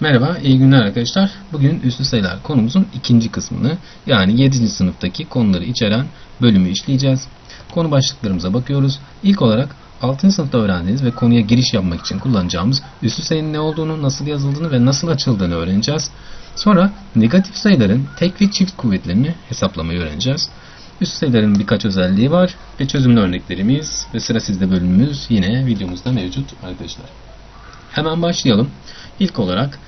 Merhaba, iyi günler arkadaşlar. Bugün üslü sayılar konumuzun ikinci kısmını yani 7. sınıftaki konuları içeren bölümü işleyeceğiz. Konu başlıklarımıza bakıyoruz. İlk olarak 6. sınıfta öğrendiğiniz ve konuya giriş yapmak için kullanacağımız üslü sayının ne olduğunu, nasıl yazıldığını ve nasıl açıldığını öğreneceğiz. Sonra negatif sayıların tek ve çift kuvvetlerini hesaplamayı öğreneceğiz. Üst sayıların birkaç özelliği var ve çözümlü örneklerimiz ve sıra sizde bölümümüz yine videomuzda mevcut arkadaşlar. Hemen başlayalım. İlk olarak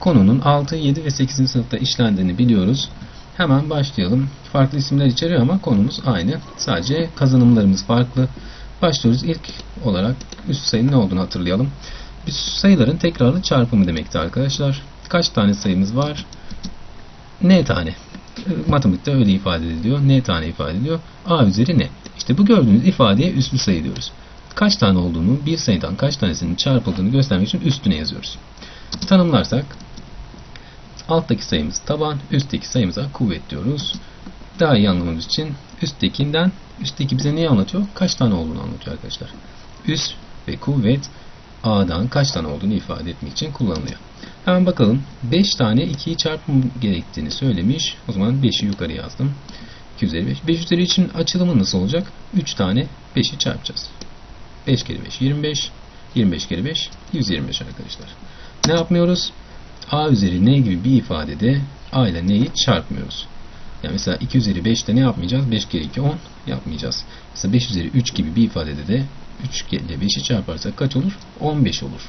konunun 6, 7 ve 8. sınıfta işlendiğini biliyoruz. Hemen başlayalım. Farklı isimler içeriyor ama konumuz aynı. Sadece kazanımlarımız farklı. Başlıyoruz. İlk olarak üst sayının ne olduğunu hatırlayalım. Üst sayıların tekrarlı çarpımı demekti arkadaşlar. Kaç tane sayımız var? N tane. Matematikte öyle ifade ediliyor. N tane ifade ediliyor. A üzeri N. İşte bu gördüğünüz ifadeye üslü sayı diyoruz. Kaç tane olduğunu, bir sayıdan kaç tanesinin çarpıldığını göstermek için üstüne yazıyoruz. Tanımlarsak alttaki sayımız taban, üstteki sayımıza kuvvet diyoruz. Daha iyi anlamamız için üsttekinden, üstteki bize neyi anlatıyor? Kaç tane olduğunu anlatıyor arkadaşlar. Üst ve kuvvet A'dan kaç tane olduğunu ifade etmek için kullanılıyor. Hemen bakalım. 5 tane 2'yi çarpmam gerektiğini söylemiş. O zaman 5'i yukarı yazdım. 2 üzeri 5. 5 üzeri için açılımı nasıl olacak? 3 tane 5'i çarpacağız. 5 kere 5 25. 25 kere 5 125 arkadaşlar. Ne yapmıyoruz? A üzeri n gibi bir ifadede A ile n'yi çarpmıyoruz. Yani mesela 2 üzeri 5'te ne yapmayacağız? 5 kere 2 10 yapmayacağız. Mesela 5 üzeri 3 gibi bir ifadede de 3 ile 5'i çarparsak kaç olur? 15 olur.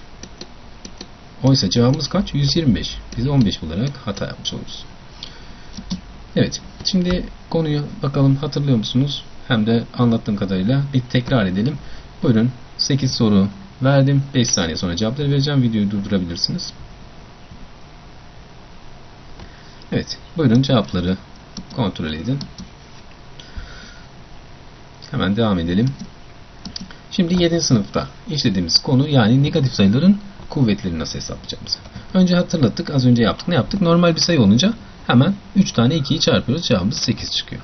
Oysa cevabımız kaç? 125. Biz 15 bularak hata yapmış oluruz. Evet. Şimdi konuyu bakalım hatırlıyor musunuz? Hem de anlattığım kadarıyla bir tekrar edelim. Buyurun 8 soru verdim. 5 saniye sonra cevapları vereceğim. Videoyu durdurabilirsiniz. Evet. Buyurun cevapları kontrol edin. Hemen devam edelim. Şimdi 7. sınıfta işlediğimiz konu yani negatif sayıların kuvvetlerini nasıl hesaplayacağımız. Önce hatırlattık. Az önce yaptık. Ne yaptık? Normal bir sayı olunca hemen 3 tane 2'yi çarpıyoruz. Cevabımız 8 çıkıyor.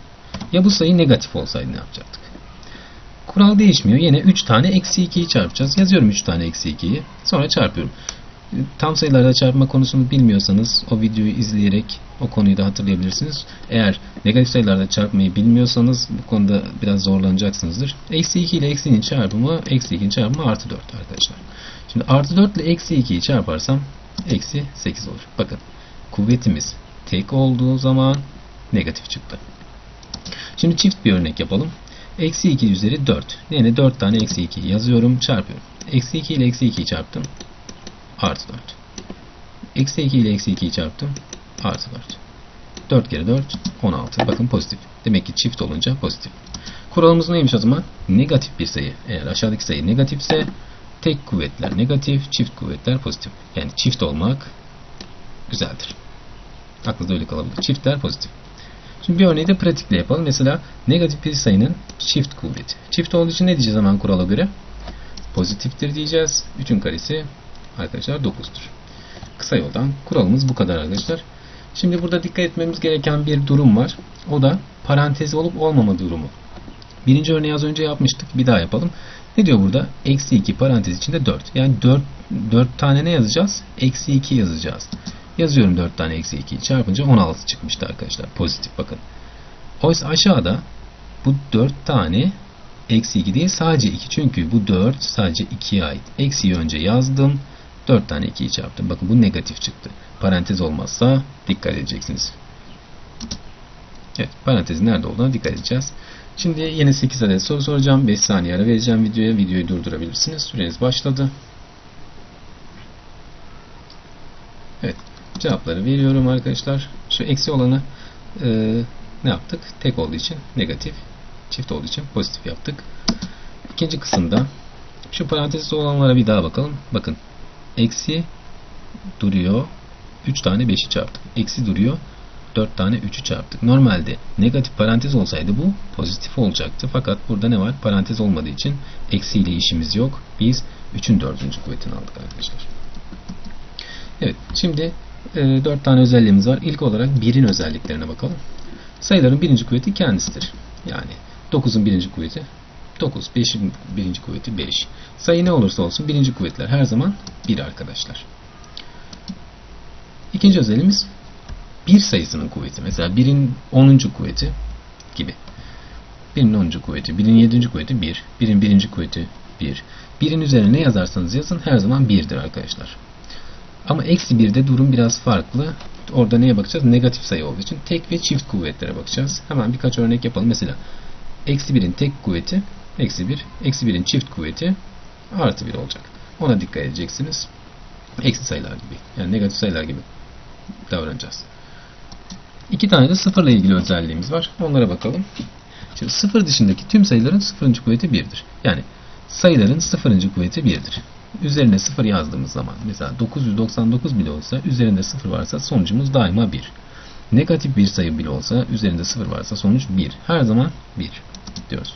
Ya bu sayı negatif olsaydı ne yapacaktık? Kural değişmiyor. Yine 3 tane eksi 2'yi çarpacağız. Yazıyorum 3 tane eksi 2'yi. Sonra çarpıyorum. Tam sayılarda çarpma konusunu bilmiyorsanız o videoyu izleyerek o konuyu da hatırlayabilirsiniz. Eğer negatif sayılarda çarpmayı bilmiyorsanız bu konuda biraz zorlanacaksınızdır. Eksi 2 ile eksinin çarpımı eksi 2'nin çarpımı artı 4 arkadaşlar. Şimdi artı 4 ile eksi 2'yi çarparsam eksi 8 olur. Bakın kuvvetimiz tek olduğu zaman negatif çıktı. Şimdi çift bir örnek yapalım. Eksi 2 üzeri 4. Yani 4 tane eksi 2 yazıyorum çarpıyorum. Eksi 2 ile eksi 2'yi çarptım. Artı 4. Eksi 2 ile eksi 2'yi çarptım. Artı 4. 4 kere 4 16. Bakın pozitif. Demek ki çift olunca pozitif. Kuralımız neymiş o zaman? Negatif bir sayı. Eğer aşağıdaki sayı negatifse tek kuvvetler negatif, çift kuvvetler pozitif. Yani çift olmak güzeldir. Aklınızda öyle kalabilir. Çiftler pozitif. Şimdi bir örneği de pratikle yapalım. Mesela negatif bir sayının çift kuvveti. Çift olduğu için ne diyeceğiz hemen kurala göre? Pozitiftir diyeceğiz. 3'ün karesi arkadaşlar 9'dur. Kısa yoldan kuralımız bu kadar arkadaşlar. Şimdi burada dikkat etmemiz gereken bir durum var. O da parantezi olup olmama durumu. Birinci örneği az önce yapmıştık. Bir daha yapalım. Ne diyor burada? Eksi 2 parantez içinde 4. Yani 4, 4 tane ne yazacağız? Eksi 2 yazacağız. Yazıyorum 4 tane eksi 2'yi çarpınca 16 çıkmıştı arkadaşlar. Pozitif bakın. Oysa aşağıda bu 4 tane eksi 2 değil sadece 2. Çünkü bu 4 sadece 2'ye ait. Eksiyi önce yazdım. 4 tane 2'yi çarptım. Bakın bu negatif çıktı. Parantez olmazsa dikkat edeceksiniz. Evet parantezin nerede olduğuna dikkat edeceğiz. Şimdi yine 8 adet soru soracağım. 5 saniye ara vereceğim videoya. Videoyu durdurabilirsiniz. Süreniz başladı. Evet. Cevapları veriyorum arkadaşlar. Şu eksi olanı e, ne yaptık? Tek olduğu için negatif. Çift olduğu için pozitif yaptık. İkinci kısımda şu parantezde olanlara bir daha bakalım. Bakın. Eksi duruyor. 3 tane 5'i çarptık. Eksi duruyor. 4 tane 3'ü çarptık. Normalde negatif parantez olsaydı bu pozitif olacaktı. Fakat burada ne var? Parantez olmadığı için eksi ile işimiz yok. Biz 3'ün 4. kuvvetini aldık arkadaşlar. Evet. Şimdi e, 4 tane özelliğimiz var. İlk olarak 1'in özelliklerine bakalım. Sayıların birinci kuvveti kendisidir. Yani 9'un birinci kuvveti 9. 5'in birinci kuvveti 5. Sayı ne olursa olsun birinci kuvvetler her zaman 1 arkadaşlar. İkinci özelliğimiz bir sayısının kuvveti. Mesela 1'in 10. kuvveti gibi. 1'in 10. kuvveti, 1'in 7. kuvveti 1, 1'in 1. kuvveti 1. 1'in üzerine ne yazarsanız yazın her zaman 1'dir arkadaşlar. Ama eksi 1'de durum biraz farklı. Orada neye bakacağız? Negatif sayı olduğu için tek ve çift kuvvetlere bakacağız. Hemen birkaç örnek yapalım. Mesela eksi 1'in tek kuvveti eksi 1, eksi 1'in çift kuvveti artı 1 olacak. Ona dikkat edeceksiniz. Eksi sayılar gibi. Yani negatif sayılar gibi davranacağız. İki tane de sıfırla ilgili özelliğimiz var. Onlara bakalım. Şimdi sıfır dışındaki tüm sayıların sıfırıncı kuvveti 1'dir. Yani sayıların sıfırıncı kuvveti 1'dir. Üzerine sıfır yazdığımız zaman mesela 999 bile olsa üzerinde sıfır varsa sonucumuz daima 1. Negatif bir sayı bile olsa üzerinde sıfır varsa sonuç 1. Her zaman 1 diyoruz.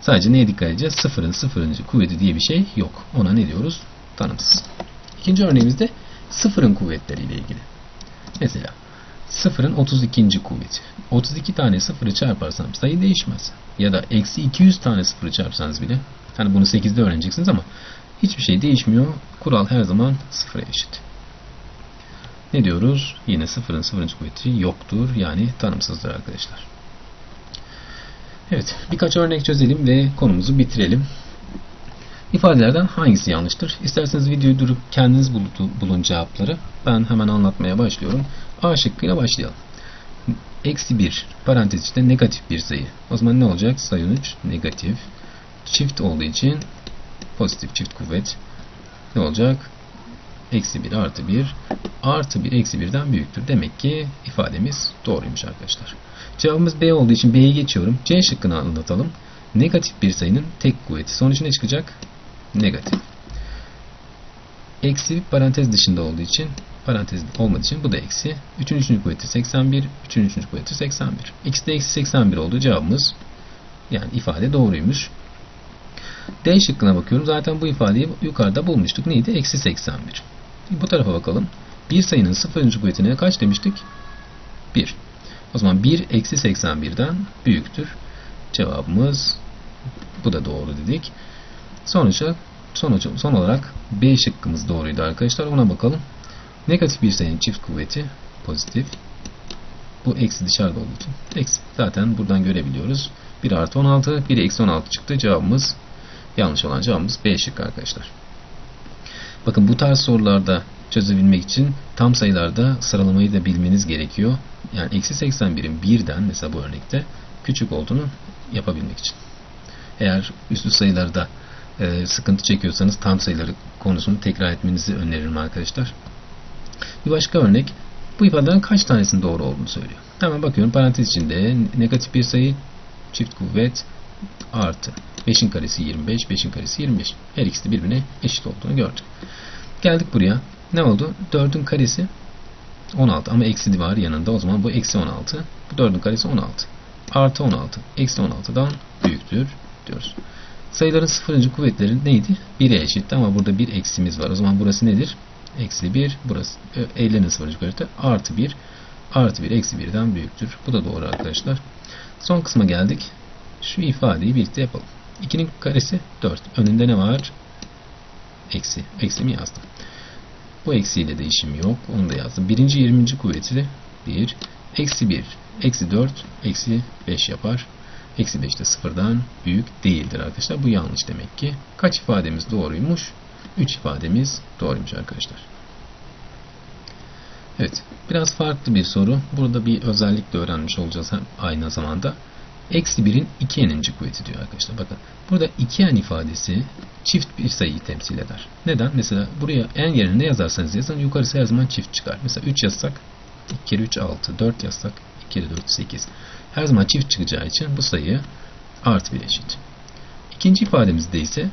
Sadece neye dikkat edeceğiz? Sıfırın sıfırıncı kuvveti diye bir şey yok. Ona ne diyoruz? Tanımsız. İkinci örneğimizde sıfırın kuvvetleriyle ilgili. Mesela sıfırın 32. kuvveti. 32 tane sıfırı çarparsam sayı değişmez. Ya da eksi 200 tane sıfırı çarpsanız bile hani bunu 8'de öğreneceksiniz ama hiçbir şey değişmiyor. Kural her zaman sıfıra eşit. Ne diyoruz? Yine sıfırın sıfırıncı kuvveti yoktur. Yani tanımsızdır arkadaşlar. Evet, birkaç örnek çözelim ve konumuzu bitirelim. İfadelerden hangisi yanlıştır? İsterseniz videoyu durup kendiniz bulun cevapları. Ben hemen anlatmaya başlıyorum. A şıkkıyla başlayalım. Eksi 1 parantez içinde negatif bir sayı. O zaman ne olacak? Sayı 3 negatif. Çift olduğu için pozitif çift kuvvet. Ne olacak? Eksi 1 artı 1 artı 1 eksi 1'den büyüktür. Demek ki ifademiz doğruymuş arkadaşlar. Cevabımız B olduğu için B'yi geçiyorum. C şıkkını anlatalım. Negatif bir sayının tek kuvveti. Sonuç ne çıkacak? Negatif. Eksi parantez dışında olduğu için parantez olmadığı için bu da eksi. 3'ün 3. kuvveti 81. 3'ün 3. kuvveti 81. X de eksi 81 olduğu cevabımız yani ifade doğruymuş. D şıkkına bakıyorum. Zaten bu ifadeyi yukarıda bulmuştuk. Neydi? Eksi 81. Bu tarafa bakalım. Bir sayının 0. kuvvetine kaç demiştik? 1. O zaman 1 eksi 81'den büyüktür. Cevabımız bu da doğru dedik. Sonuçta sonuç, son olarak B şıkkımız doğruydu arkadaşlar. Ona bakalım. Negatif bir sayının çift kuvveti pozitif. Bu eksi dışarıda olduğu için. Eksi. Zaten buradan görebiliyoruz. 1 artı 16, 1 eksi 16 çıktı. Cevabımız yanlış olan cevabımız B şıkkı arkadaşlar. Bakın bu tarz sorularda çözebilmek için tam sayılarda sıralamayı da bilmeniz gerekiyor. Yani eksi 81'in birden mesela bu örnekte küçük olduğunu yapabilmek için. Eğer üstü sayılarda e, sıkıntı çekiyorsanız tam sayıları konusunu tekrar etmenizi öneririm arkadaşlar. Bir başka örnek bu ifadelerin kaç tanesinin doğru olduğunu söylüyor. Hemen bakıyorum parantez içinde negatif bir sayı çift kuvvet artı 5'in karesi 25 5'in karesi 25 her ikisi de birbirine eşit olduğunu gördük. Geldik buraya. Ne oldu? 4'ün karesi 16 ama eksi var yanında. O zaman bu eksi 16. Bu 4'ün karesi 16. Artı 16. Eksi 16'dan büyüktür diyoruz. Sayıların sıfırıncı kuvvetleri neydi? 1'e eşitti ama burada bir eksimiz var. O zaman burası nedir? Eksi 1. Burası 50'nin sıfırıncı kuvveti artı 1. Artı 1 eksi 1'den büyüktür. Bu da doğru arkadaşlar. Son kısma geldik. Şu ifadeyi birlikte yapalım. 2'nin karesi 4. Önünde ne var? Eksi. Eksimi yazdım. Bu eksiyle değişim yok. Onu da yazdım. Birinci 20. kuvveti 1. Eksi 1. Eksi 4. Eksi 5 yapar. Eksi 5 de sıfırdan büyük değildir arkadaşlar. Bu yanlış demek ki. Kaç ifademiz doğruymuş? 3 ifademiz doğruymuş arkadaşlar. Evet. Biraz farklı bir soru. Burada bir özellik de öğrenmiş olacağız aynı zamanda. Eksi 1'in 2n'inci kuvveti diyor arkadaşlar. Bakın burada 2n ifadesi çift bir sayıyı temsil eder. Neden? Mesela buraya n yerine ne yazarsanız yazın yukarısı her zaman çift çıkar. Mesela 3 yazsak 2 kere 3 6, 4 yazsak 2 kere 4 8. Her zaman çift çıkacağı için bu sayı artı 1 eşit. İkinci ifademizde ise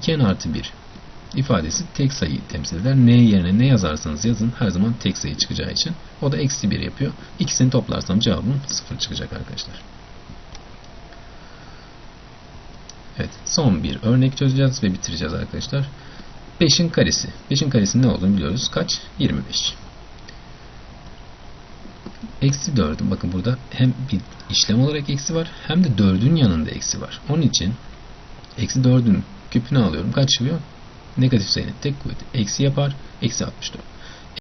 2n artı 1 ifadesi tek sayıyı temsil eder. N yerine ne yazarsanız yazın her zaman tek sayı çıkacağı için o da eksi 1 yapıyor. İkisini toplarsam cevabım 0 çıkacak arkadaşlar. Evet son bir örnek çözeceğiz ve bitireceğiz arkadaşlar. 5'in karesi. 5'in karesinin ne olduğunu biliyoruz. Kaç? 25. Eksi 4'ün bakın burada hem bir işlem olarak eksi var hem de 4'ün yanında eksi var. Onun için eksi 4'ün küpünü alıyorum. Kaç çıkıyor? Negatif sayının tek kuvveti eksi yapar. Eksi 64.